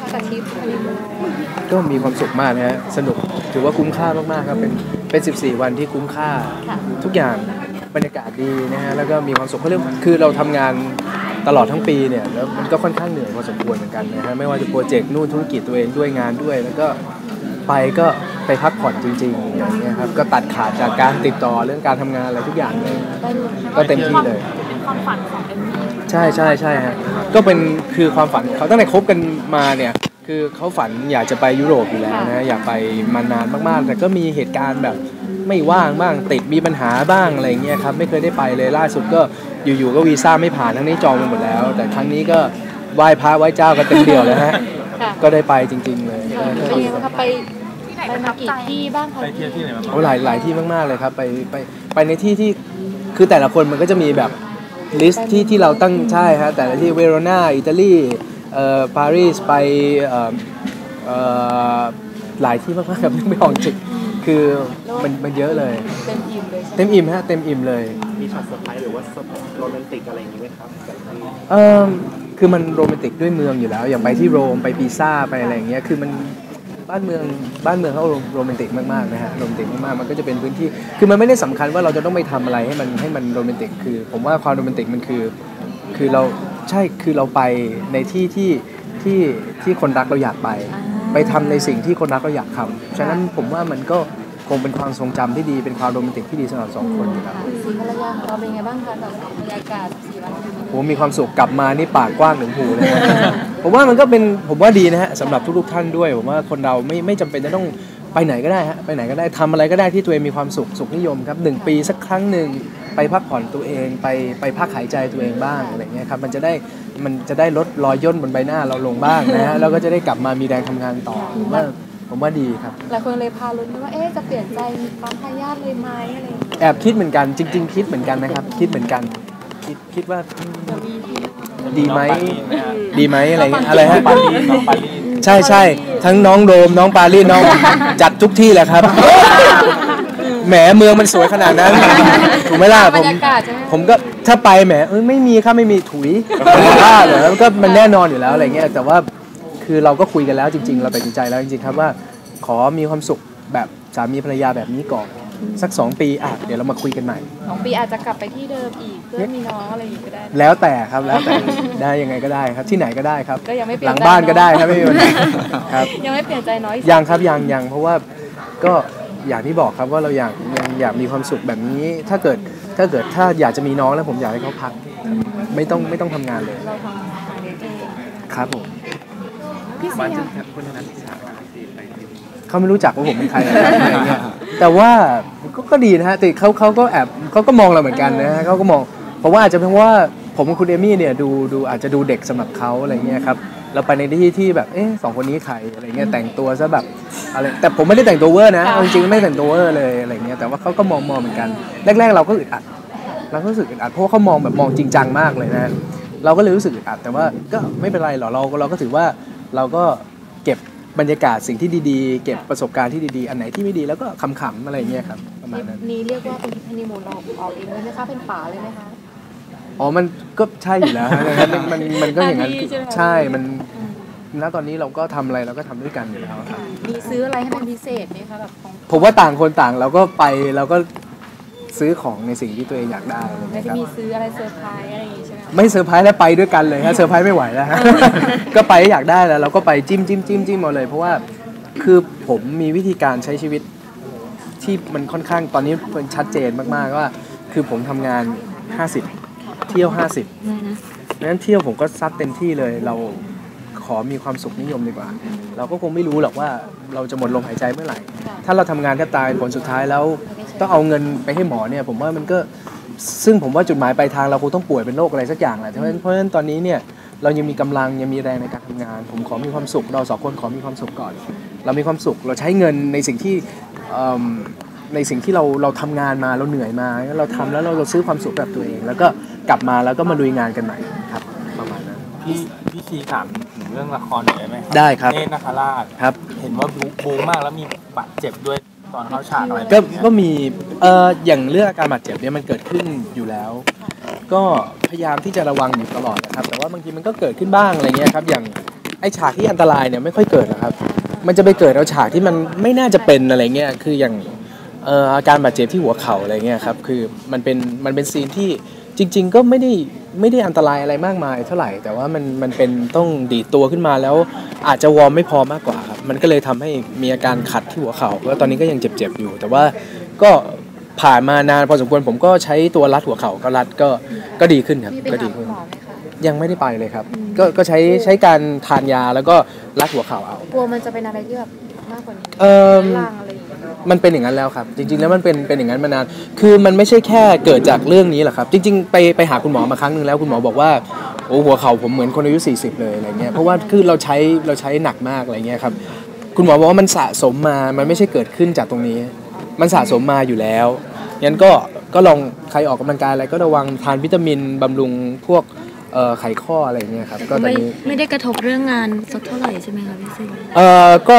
คะกับทริปฮันนีมูนก็มีความสุขมากนะฮะสนุกถือว่าคุ้มค่ามากๆครับเป็นเป็น 14 วันที่คุ้มค่า ค่ะทุกอย่างบรรยากาศดีนะฮะแล้วก็มีความสุขเขาเรียกคือเราทำงานตลอดทั้งปีเนี่ยแล้วมันก็ค่อนข้างเหนื่อยพอสมควรเหมือนกันนะฮะไม่ว่าจะโปรเจกต์นู่นธุรกิจตัวเองด้วยงานด้วย แล้วก็ไปก็ไปพักผ่อนจริงๆอย่างเงี้ยครับก็ตัดขาดจากการติดต่อเรื่องการทำงานอะไรทุกอย่างเลยก็เต็มที่เลย เป็นความฝันของเอมมี่ ใช่ใช่ใช่ฮะก็เป็นคือความฝันเขาตั้งแต่คบกันมาเนี่ย คือเขาฝันอยากจะไปยุโรปอยู่แล้วนะอยากไปมานานมากๆ แต่ก็มีเหตุการณ์แบบไม่ว่างบ้างติดมีปัญหาบ้างอะไรเงี้ยครับไม่เคยได้ไปเลยล่าสุดก็อยู่ๆก็วีซ่าไม่ผ่านทั้งนี้จองไปหมดแล้ว แต่ครั้งนี้ก็ไหว้พระไหว้เจ้ากันเต็มเดียวแล้วฮะค่ะก็ได้ไปจริง ๆ เลยค่ะเป็นยังไงบ้างคะไปที่ไหนไปประมาทับกี่ใจที่บ้างคะไปเที่ยวที่ไหนมาบ้างโอ้หลายหลายที่มากๆเลยครับ ไปไปไปในที่ที่คือแต่ละคนมันก็จะมีแบบ ลิสต์ที่ที่เราตั้งใช่ฮะแต่ละที่เวโรนาอิตาลีเอ่อปารีสไปเอ่อเอ่อหลายที่มากๆครับนึกไม่ออกจริงคือมันมันเยอะเลย เต็มอิ่มเลยใช่ไหมเต็มอิ่มฮะเต็มอิ่มเลยมีช็อตเซอร์ไพรส์หรือว่าโรแมนติกอะไรอย่างนี้ไหมครับแต่ที่เออคือมันโรแมนติกด้วยเมืองอยู่แล้ว อย่างไปที่โรมไปปีซ่าไปอะไรอย่างเงี้ยคือมัน บ้านเมืองบ้านเมืองเขาโรแมนติกมากๆนะฮะโรแมนติกมากๆมันก็จะเป็นพื้นที่คือมันไม่ได้สำคัญว่าเราจะต้องไปทำอะไรให้มันให้มันโรแมนติกคือ ผมว่าความโรแมนติกมันคือ คือเราใช่คือเราไปในที่ที่ที่ที่คนรักเราอยากไป ไปทำในสิ่งที่คนรักเราอยากทำฉะนั้นผมว่ามันก็คงเป็นความทรงจำที่ดีเป็นความโรแมนติกที่ดีสำหรับสองคนอยู่แล้วค่ะสีภรรยาของเราเป็นยังไงบ้างคะกับบรรยากาศสีวันนี้ผมมีความสุขกลับมานี่ปากกว้างถึงหูเลยนะ ผมว่ามันก็เป็นผมว่าดีนะฮะสำหรับทุกๆท่านด้วยผมว่าคนเราไม่ไม่จำเป็นจะต้องไปไหนก็ได้ฮะไปไหนก็ได้ทำอะไรก็ได้ที่ตัวเองมีความสุขสุขนิยมครับหนึ่งปีสักครั้งหนึ่งไปพักผ่อนตัวเองไปไปพักหายใจตัวเองบ้างอะไรเงี้ยครับมันจะได้มันจะได้ลดรอยย่นบนใบหน้าเราลงบ้างนะฮะแล้วก็จะได้กลับมามีแรงทำงานต่อผมว่าผมว่าดีครับ หลายคนเลยพาลุ้นว่า เอ๊ะ จะเปลี่ยนใจมีปั๊มทายาทเลยไหมอะไรอย่างเงี้ยแอบคิดเหมือนกันจริง ๆ คิดเหมือนกันนะครับ คิดเหมือนกัน คิดคิดว่าอืม ดีไหมดีไหมอะไรเงี้ยอะไรฮะปารีสน้องปารีสใช่ใช่ทั้งน้องโดมน้องปารีสน้องจัดทุกที่แหละครับแหมเมืองมันสวยขนาดนั้นถูกไหมล่ะบผรมรยากาศใช่ไหมผมก็ถ้าไปแหมเอ้ยไม่มีครับไม่มีถุยบ้าเหรอแล้วก็มันแน่นอนอยู่แล้วอะไรเงี้ยแต่ว่าคือเราก็คุยกันแล้วจริง ๆ เราตัดสินใจแล้วจริงๆครับว่า ขอมีความสุขแบบสามีภรรยาแบบนี้ก่อน สักสองปีอะเดี๋ยวเรามาคุยกันใหม่สองปีอาจจะกลับไปที่เดิมอีกเพื่อมีน้องอะไรอย่างงี้ก็ได้แล้วแต่ครับแล้วแต่ได้ยังไงก็ได้ครับที่ไหนก็ได้ครับ ก็ยังไม่เปลี่หยลันงใจบ้านก็ได้เนอะครับไม่มีปัญหาครับ ยังไม่เปลี่ยนใจน้อยยังครับยังยังเพราะว่าก็อย่างที่บอกครับว่าเราอยากยังอยากมีความสุขแบบนี้ ถ้าเกิดถ้าเกิดถ้าอยากจะมีน้องแล้วผมอยากให้เขาพัก ไม่ต้องไม่ต้องทำงานเลยเราทำเองครับผมพี่บ้านเสียที่คุณธนัทอิจฉาที่ไปที่เขาไม่รู้จักว่าผมเป็นใครอะไรเงี้ย แต่ว่าก็ก็ดีนะฮะแต่เขาเขาก็แอบเขาก็มองเราเหมือนกันนะฮะเขาก็มองเพราะว่าอาจจะเป็นเพราะว่าผมกับคุณเอมี่เนี่ยดูดูอาจจะดูเด็กสำหรับเขาอะไรเงี้ยครับเราไปในที่ที่แบบเอ๊ะสองคนนี้ใครอะไรเงี้ยแต่งตัวซะแบบอะไรแต่ผมไม่ได้แต่งตัวเวอร์นะเอาจริงๆไม่แต่งตัวเวอร์เลยอะไรเงี้ยแต่ว่าเขาก็มองมองเหมือนกัน แรก ๆ เราก็อึดอัดเราก็รู้สึกอึดอัดเพราะว่าเขามองแบบมองจริงจังมากเลยนะฮะเราก็เลยรู้สึกอึดอัดแต่ว่าก็ไม่เป็นไรหรอกเราเราก็ถือว่าเราก็เก็บ บรรยากาศสิ่งที่ดีๆ เก็บประสบการณ์ที่ดีๆ อันไหนที่ไม่ดีแล้วก็ขำๆอะไรเงี้ยครับประมาณนั้นนี้เรียกว่าเป็นทริปฮันนีมูนเราออกเองเลยไหมคะเป็นป๋าเลยไหมคะอ๋อมันก็ใช่อยู่แล้วฮะมันมันมันก็อย่างนั้นหน้าที่ใช่ไหมใช่มันณตอนนี้เราก็ทำอะไรเราก็ทำด้วยกันอยู่แล้วครับมีซื้ออะไรให้เป็นพิเศษไหมคะแบบของผมว่าต่างคนต่างเราก็ไปเราก็ซื้อของในสิ่งที่ตัวเองอยากได้อะไรไม่เงี้ยได้ครับมีซื้ออะไรเซอร์ไพรส์อะไรอย่างงี้ใช่ ไหมคะไม่เซอร์ไพรส์แล้วไปด้วยกันเลยฮะเซอร์ไพรส์ไม่ไหวแล้วฮะก็ไปอยากได้แล้วเราก็ไปจิ้มจิ้มจิ้มจิ้มเอาเลย เพราะว่าคือผมมีวิธีการใช้ชีวิตที่มันค่อนข้างตอนนี้เป็นชัดเจนมากๆว่า คือผมทำงาน 50 เที่ยว 50อือฮึดังนั้นเที่ยวผมก็ซัดเต็มที่เลยเราขอมีความสุขนิยมดีกว่า เราก็คงไม่รู้หรอกว่าเราจะหมดลมหายใจเมื่อไหร่ ถ้าเราทำงานแทบตายผลสุดท้ายแล้วต้องเอาเงินไปให้หมอเนี่ย ผมว่ามันก็ ซึ่งผมว่าจุดหมายปลายทางเราคงต้องป่วยเป็นโรคอะไรสักอย่างแหละเพราะฉะนั้นเพราะฉะนั้นตอนนี้เนี่ยเรายังมีกำลังยังมีแรงในการทำงาน ผมขอมีความสุข เราสองคนขอมีความสุขก่อน เรามีความสุขเราใช้เงินในสิ่งที่เอิ่มในสิ่งที่เราเราทำงานมาเราเหนื่อยมา เราทำแล้วเราเราซื้อความสุขแบบตัวเอง แล้วก็กลับมาแล้วก็มาลุยงานกันใหม่ครับประมาณนั้นพี่พี่ชีถามถึงเรื่องละครหน่อยได้ไหมครัได้ครับเนตรนาคราชครับ เห็นว่าบู๊บู๊มากแล้วมีบาดเจ็บด้วย ตอนเข้าฉากอะไรก็ก็มีเอ่ออย่างเรื่องอาการบาดเจ็บเนี่ยมันเกิดขึ้นอยู่แล้ว ก็พยายามที่จะระวังอยู่ตลอดนะครับ แต่ว่าบางทีมันก็เกิดขึ้นบ้างอะไรเงี้ยครับ อย่างไอฉากที่อันตรายเนี่ยไม่ค่อยเกิดหรอกครับ มันจะไปเกิดเอาฉากที่มันไม่น่าจะเป็นอะไรเงี้ยคืออย่างเอ่ออาการบาดเจ็บที่หัวเข่าอะไรเงี้ยครับคือมันเป็นมันเป็นซีนที่ จริง ๆ ก็ไม่ได้ไม่ได้อันตรายอะไรมากมายเท่าไหร่ แต่ว่ามันมันเป็นต้องดีดตัวขึ้นมาแล้วอาจจะวอร์มไม่พอมากกว่าครับมันก็เลยทำให้มีอาการขัดที่หัวเข่าแล้วตอนนี้ก็ยังเจ็บๆอยู่ แต่ว่าก็ผ่านมานานพอสมควรผมก็ใช้ตัวรัดหัวเข่าก็รัดก็ก็ดีขึ้นครับพี่ไปก็หาดีคุขึ้ณนหมอไหมคะยังไม่ได้ไปเลยครับ ก็ก็ใช้ใช้การทานยาแล้วก็รัดหัวเข่าเอากลัวมันจะเป็นอะไรที่แบบมากกว่านี้เอิ่มล่างอ มันเป็นอย่างนั้นแล้วครับ จริง ๆ แล้วมันเป็นเป็นอย่างนั้นมานาน คือมันไม่ใช่แค่เกิดจากเรื่องนี้หรอกครับ จริง ๆ ไปไปหาคุณหมอมาครั้งหนึ่งแล้วคุณหมอบอกว่าโอ้หัวเข่าผมเหมือนคนอายุ 40 เลยอะไรเงี้ยเพราะว่าคือเราใช้เราใช้หนักมากอะไรเงี้ยครับคุณหมอบอกว่ามันสะสมมา มันไม่ใช่เกิดขึ้นจากตรงนี้ มันสะสมมาอยู่แล้วงั้นก็ก็ลองใครออกกำลังกายอะไรก็ระวังทานวิตามินบำรุงพวก ไขข้ออะไรเงี้ยครับก็ตอนไม่นี้ไม่ได้กระทบเรื่องงานสักเท่าไหร่ใช่ไหมคะพี่ซิงเอ่อก็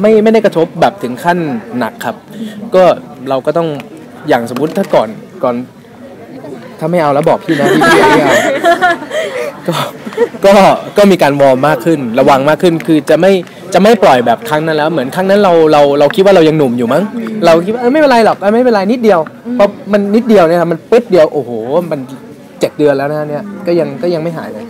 ไม่ไม่ได้กระทบแบบถึงขั้นหนักครับ ก็เราก็ต้องอย่างสมมุติถ้าก่อนก่อนถ้าไม่เอาแล้วบอกพี่นะพี่พี่ไม่เอาก็ก็ก็มีการวอร์มมากขึ้น ระวังมากขึ้นคือจะไม่จะไม่ปล่อยแบบครั้งนั้นแล้ว เหมือนครั้งนั้นเราเราเราคิดว่าเรายังหนุ่มอยู่มั้งเราคิดว่าเออไม่เป็นไรหรอกเออไม่เป็นไรนิดเดียวเพราะมันนิดเดียวเนี่ยครับมันปึ๊ดเดียวโอ้โหมันเจ็ดเดือนแล้วนะเนี่ยก็ยังก็ยังไม่หายเลย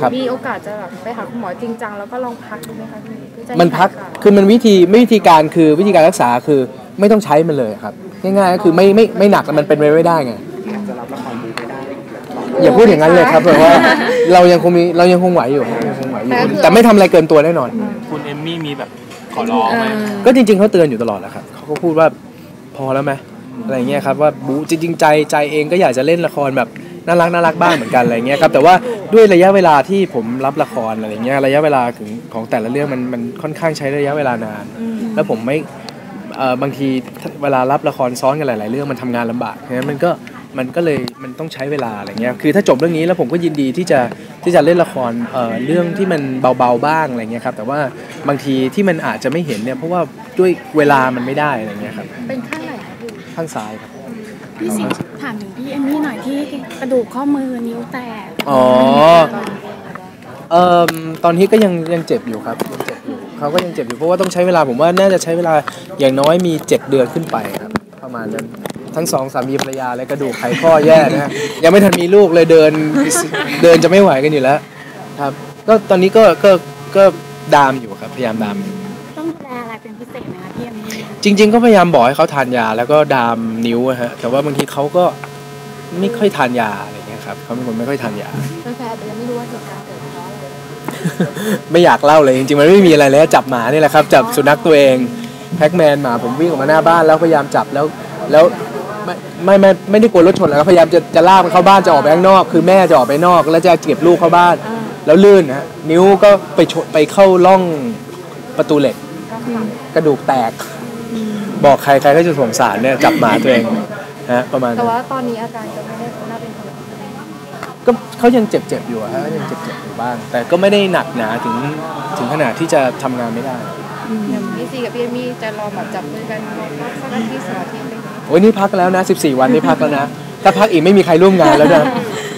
ครับ มีโอกาสจะแบบไปหาคุณหมอจริงจังแล้วก็ลองพักดูไหมคะพี่เพื่อจะให้มันพักหายขาด คือมันวิธีไม่วิธีการคือวิธีการรักษาคือไม่ต้องใช้มันเลยครับ ง่ายๆก็คือไม่ไม่ไม่หนักแล้วมันเป็นไปไม่ได้ไงจะรับละครบูไม่ได้ อย่าพูดอย่างนั้นเลยครับเพราะว่าเรายังคงมีเรายังคงไหวอยู่ยังคงไหวอยู่แต่ไม่ทำอะไรเกินตัวแน่นอน คุณเอมมี่มีแบบขอร้องไหม ก็จริงๆเขาเตือนอยู่ตลอดแหละครับเขาก็พูดว่าพอแล้วไหมอะไรเงี้ยครับว่าบูจริงๆใจใจเองก็อยากจะเล่นละครแบบ น่ารักน่ารักบ้างเหมือนกันอะไรเงี้ยครับแต่ว่าด้วยระยะเวลาที่ผมรับละครอะไรเงี้ยระยะเวลาถึงของแต่ละเรื่องมันมันค่อนข้างใช้ระยะเวลานาน แล้วผมไม่เอ่อบางทีเวลารับละครซ้อนกันหลาย ๆ เรื่องมันทำงานลำบากเพราะฉะนั้นมันก็มันก็เลยมันต้องใช้เวลาอะไรเงี้ยคือถ้าจบเรื่องนี้แล้วผมก็ยินดีที่จะที่จะเล่นละครเอ่อเรื่องที่มันเบาๆบ้างอะไรเงี้ยครับแต่ว่าบางทีที่มันอาจจะไม่เห็นเนี่ยเพราะว่าด้วยเวลามันไม่ได้อะไรเงี้ยครับเป็นข้างไหนคะพี่ข้างซ้ายครับ พี่สิงห์ถามถึงพี่เอมมี่หน่อยที่กระดูกข้อมือนิ้วแตกอ๋อเอ่อตอนนี้ก็ยังยังเจ็บอยู่ครับยังเจ็บอยู่เขาก็ยังเจ็บอยู่เพราะว่าต้องใช้เวลาผมว่าน่าจะใช้เวลาอย่างน้อยมี7เดือนขึ้นไปครับประมาณนั้นทั้งสองสามีภรรยาเลยกระดูกไขข้อแย่นะฮะยังไม่ทันมีลูกเลยเดินเดินจะไม่ไหวกันอยู่แล้ว ครับก็ตอนนี้ก็ก็ก็ดามอยู่ครับพยายามดามอยู่ต้องดูแลอะไรเป็นพิเศษไหมคะพี่เอมมี่ จริง ๆ ก็พยายามบอกให้เขาทานยาแล้วก็ดามนิ้วอะฮะแต่ว่าบางทีเขาก็ไม่ค่อยทานยาอะไรเงี้ยครับเขาเป็นคนไม่ค่อยทานยาแฟนๆแต่ยังไม่รู้ว่าเหตุการณ์เกิดเพราะอะไรไม่อยากเล่าเลยจริงๆมันไม่มีอะไรเลยจับหมานี่แหละครับ จับสุนัขตัวเองแพ็กแมนหมาผมวิ่งออกมาหน้าบ้านแล้วพยายามจับแล้วแล้วไม่ไม่ไม่ไม่ได้กลัวรถชนแล้วพยายามจะจะลากมันเข้าบ้านจะออกไปข้างนอก คือแม่จะออกไปนอก แล้วจะเก็บลูกเข้าบ้าน แล้วลื่นนะฮะนิ้วก็ไปชนไปเข้าร่องประตูเหล็ก กระดูกแตก บอกใครใครก็จะสงสารเนี่ยจับหมาตัวเองนะฮะประมาณแต่นั้นว่าตอนนี้อาการจะไม่ได้น่าเป็นห่วงก็เขายังเจ็บเจ็บๆอยู่อะฮะยังเจ็บเจ็บๆอยู่บ้าง แต่ก็ไม่ได้หนักหนาถึงถึงขนาดที่จะทำงานไม่ได้อย่างพี่ซีกับพี่เอมมี่จะรอแบบจับมือกันสักอาทิตย์สองอาทิตย์เลยโอ้ยนี่พักแล้วนะ 14 วันนี่พักแล้วนะถ้าพักอีกไม่มีใครร่วมงานแล้วนะ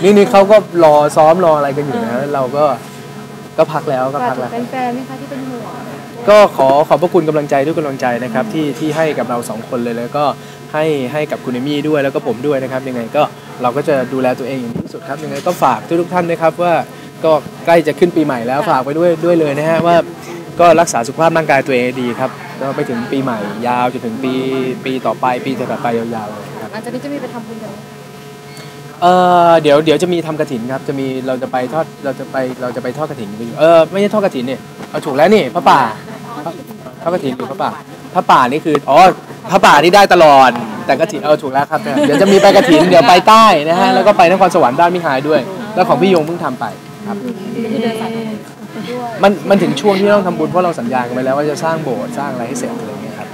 นี่นี่เขาก็รอซ้อมรออะไรกันอยู่นะเราก็ ก็พักแล้วก็ฝากพักถึแล้วงแฟนๆไหมคะที่เป็นห่วงก็ขอขอบพระคุณกำลังใจด้วยกำลังใจนะครับที่ที่ให้กับเราสองคนเลยแล้วก็ให้ให้กับคุณเอมี่ด้วยแล้วก็ผมด้วยนะครับ ยังไงก็เราก็จะดูแลตัวเองอย่างที่สุดครับยังไงก็ฝากทุกๆท่านนะครับว่าก็ใกล้จะขึ้นปีใหม่แล้วฝากไปด้วยด้วยเลยนะฮะว่าก็รักษาสุขภาพร่างกายตัวเองให้ดีครับก็ไปถึงปีใหม่ยาวจนถึงปีปีต่อไปปีถัดไปยาวๆเลยครับ หลังจากนี้จะมีไปทำบุญกันไหม เออเดี๋ยวเดี๋ยวจะมีทำกระถินครับ จะมีเราจะไปทอดเราจะไปเราจะไปทอดกระถินอยู่เออไม่ใช่ทอดกระถินเนี่ยเอาถูกแล้วนี่พระป่าพระทอดกระถินอยู่พระป่าพระป่านี่คืออ๋อพระป่านี่ได้ตลอด แต่กระถินเอาถูกแล้วครับเดี๋ยวจะมีไปกระถินเดี๋ยวไปใต้นะฮะแล้วก็ไปนครสวรรค์บ้านมิหายด้วย แล้วของพี่ยงเพิ่งทำไปครับมันมันถึงช่วงที่ต้องทำบุญเพราะเราสัญญากันไปแล้วว่าจะสร้างโบสถ์สร้างอะไรให้เสร็จอะไรอย่างเงี้ยครับ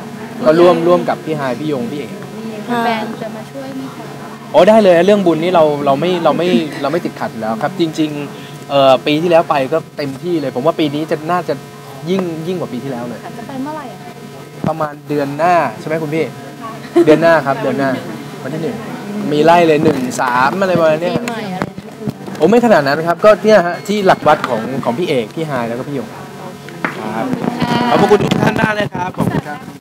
ก็ร่วมร่วมกับพี่หายพี่ยงพี่เอกแฟนจะมาช่วยไหมคะ โอ้ได้เลยเรื่องบุญนี่เราเราไม่เราไม่เราไม่ติดขัดอยู่แล้วครับ จริงๆเอ่อปีที่แล้วไปก็เต็มที่เลย ผมว่าปีนี้จะน่าจะยิ่งยิ่งกว่าปีที่แล้วเลยอาจจะไปเมื่อไหร่อะประมาณเดือนหน้าใช่ไหมคุณพี่ เดือนหน้าครับ เดือนหน้าวันที่หนึ่งมีไล่เลยหนึ่งสามอะไรประมาณเนี้ยปีใหม่อะไรโอ้ไม่ขนาดนั้นครับ ก็เนี่ยฮะที่หลักวัดของของพี่เอกพี่ฮายแล้วก็พี่หยงอครับขอบพระคุณทุกท่านมากเลยครับขอบคุณครับ